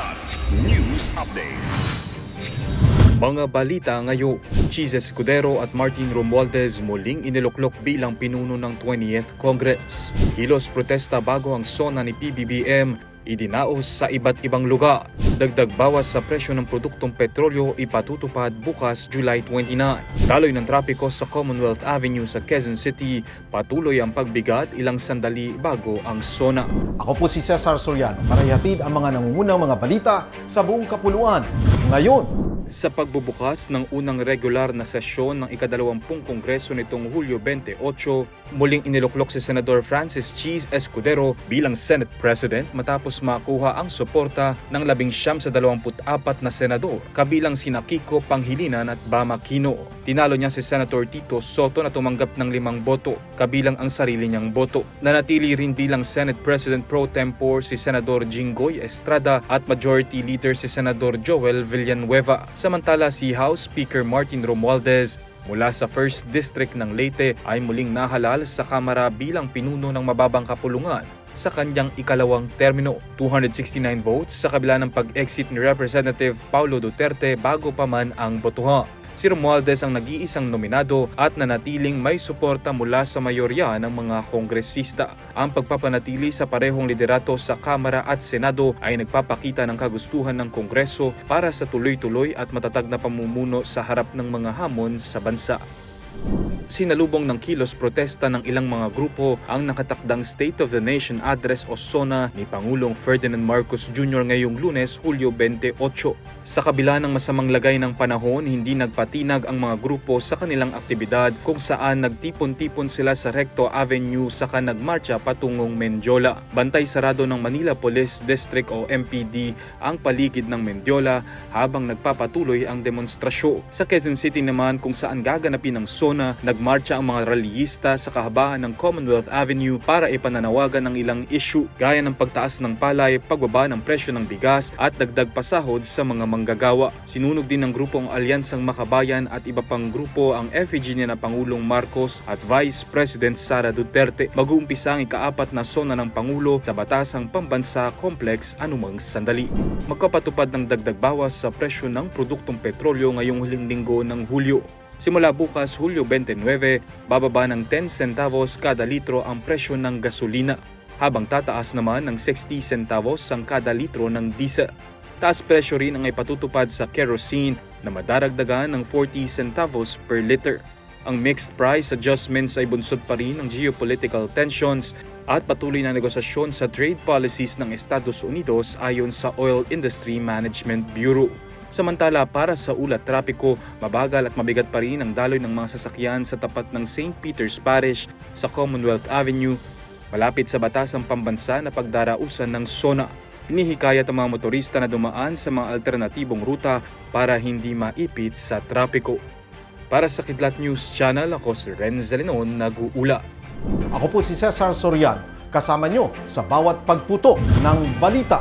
Kilat News Updates. Mga balita ngayon, Cheese Escudero at Martin Romualdez muling iniluklok bilang pinuno ng 20th Congress. Kilos protesta bago ang sona ni PBBM idinaos sa iba't ibang lugar. Dagdag bawas sa presyo ng produktong petrolyo ipatutupad bukas July 29. Daloy ng trapiko sa Commonwealth Avenue sa Quezon City, patuloy ang pagbigat ilang sandali bago ang sona. Ako po si Cesar Soriano para ihatid ang mga nangungunang mga balita sa buong kapuluan. Ngayon, Sa pagbubukas ng unang regular na sesyon ng ikadalawampung kongreso nitong Hulyo 28, muling iniluklok si Senador Francis Cheese Escudero bilang Senate President matapos makuha ang suporta ng labing siyam sa 24 na senador, kabilang sina Kiko Panghilinan at Bama Aquino. Tinalo niya si Senator Tito Soto na tumanggap ng limang boto, kabilang ang sarili niyang boto. Nanatili rin bilang Senate President Pro Tempore si Senador Jinggoy Estrada at Majority Leader si Senador Joel Villanueva. Samantala si House Speaker Martin Romualdez mula sa 1st District ng Leyte ay muling nahalal sa Kamara bilang pinuno ng mababang kapulungan sa kanyang ikalawang termino. 269 votes sa kabila ng pag-exit ni Representative Paulo Duterte bago pa man ang botohan. Si Romualdez ang nag-iisang nominado at nanatiling may suporta mula sa mayorya ng mga kongresista. Ang pagpapanatili sa parehong liderato sa Kamara at Senado ay nagpapakita ng kagustuhan ng Kongreso para sa tuloy-tuloy at matatag na pamumuno sa harap ng mga hamon sa bansa. Sinalubong ng kilos protesta ng ilang mga grupo ang nakatakdang State of the Nation Address o SONA ni Pangulong Ferdinand Marcos Jr. ngayong lunes, Hulyo 28. Sa kabila ng masamang lagay ng panahon, hindi nagpatinag ang mga grupo sa kanilang aktibidad kung saan nagtipon-tipon sila sa Recto Avenue saka nagmarcha patungong Mendiola. Bantay sarado ng Manila Police District o MPD ang paligid ng Mendiola habang nagpapatuloy ang demonstrasyon. Sa Quezon City naman kung saan gaganapin ang SONA, nagmarcha ang mga rallyista sa kahabaan ng Commonwealth Avenue para ipananawagan ng ilang issue gaya ng pagtaas ng palay, pagbaba ng presyo ng bigas at dagdag pasahod sa mga manggagawa. Sinunog din ng grupong Alyansang Makabayan at iba pang grupo ang effigy ni na Pangulong Marcos at Vice President Sara Duterte. Mag-uumpisa ang ikaapat na sona ng Pangulo sa Batasang Pambansa Complex anumang sandali. Magkapatupad ng dagdag bawas sa presyo ng produktong petrolyo ngayong huling linggo ng Hulyo. Simula bukas Hulyo 29, bababa ng 10 centavos kada litro ang presyo ng gasolina, habang tataas naman ng 60 centavos ang kada litro ng diesel. Taas presyo rin ang ipatutupad sa kerosene na madaragdagan ng 40 centavos per liter. Ang mixed price adjustments ay bunsod pa rin ng geopolitical tensions at patuloy na negosasyon sa trade policies ng Estados Unidos ayon sa Oil Industry Management Bureau. Samantala para sa ulat trapiko, mabagal at mabigat pa rin ang daloy ng mga sasakyan sa tapat ng St. Peter's Parish sa Commonwealth Avenue, malapit sa batasang pambansa na pagdarausan ng SONA. Inihikayat ang mga motorista na dumaan sa mga alternatibong ruta para hindi maipit sa trapiko. Para sa Kidlat News Channel, ako si Renz Zalinon, nag-uula. ako po si Cesar Soriano kasama nyo sa bawat pagputo ng balita.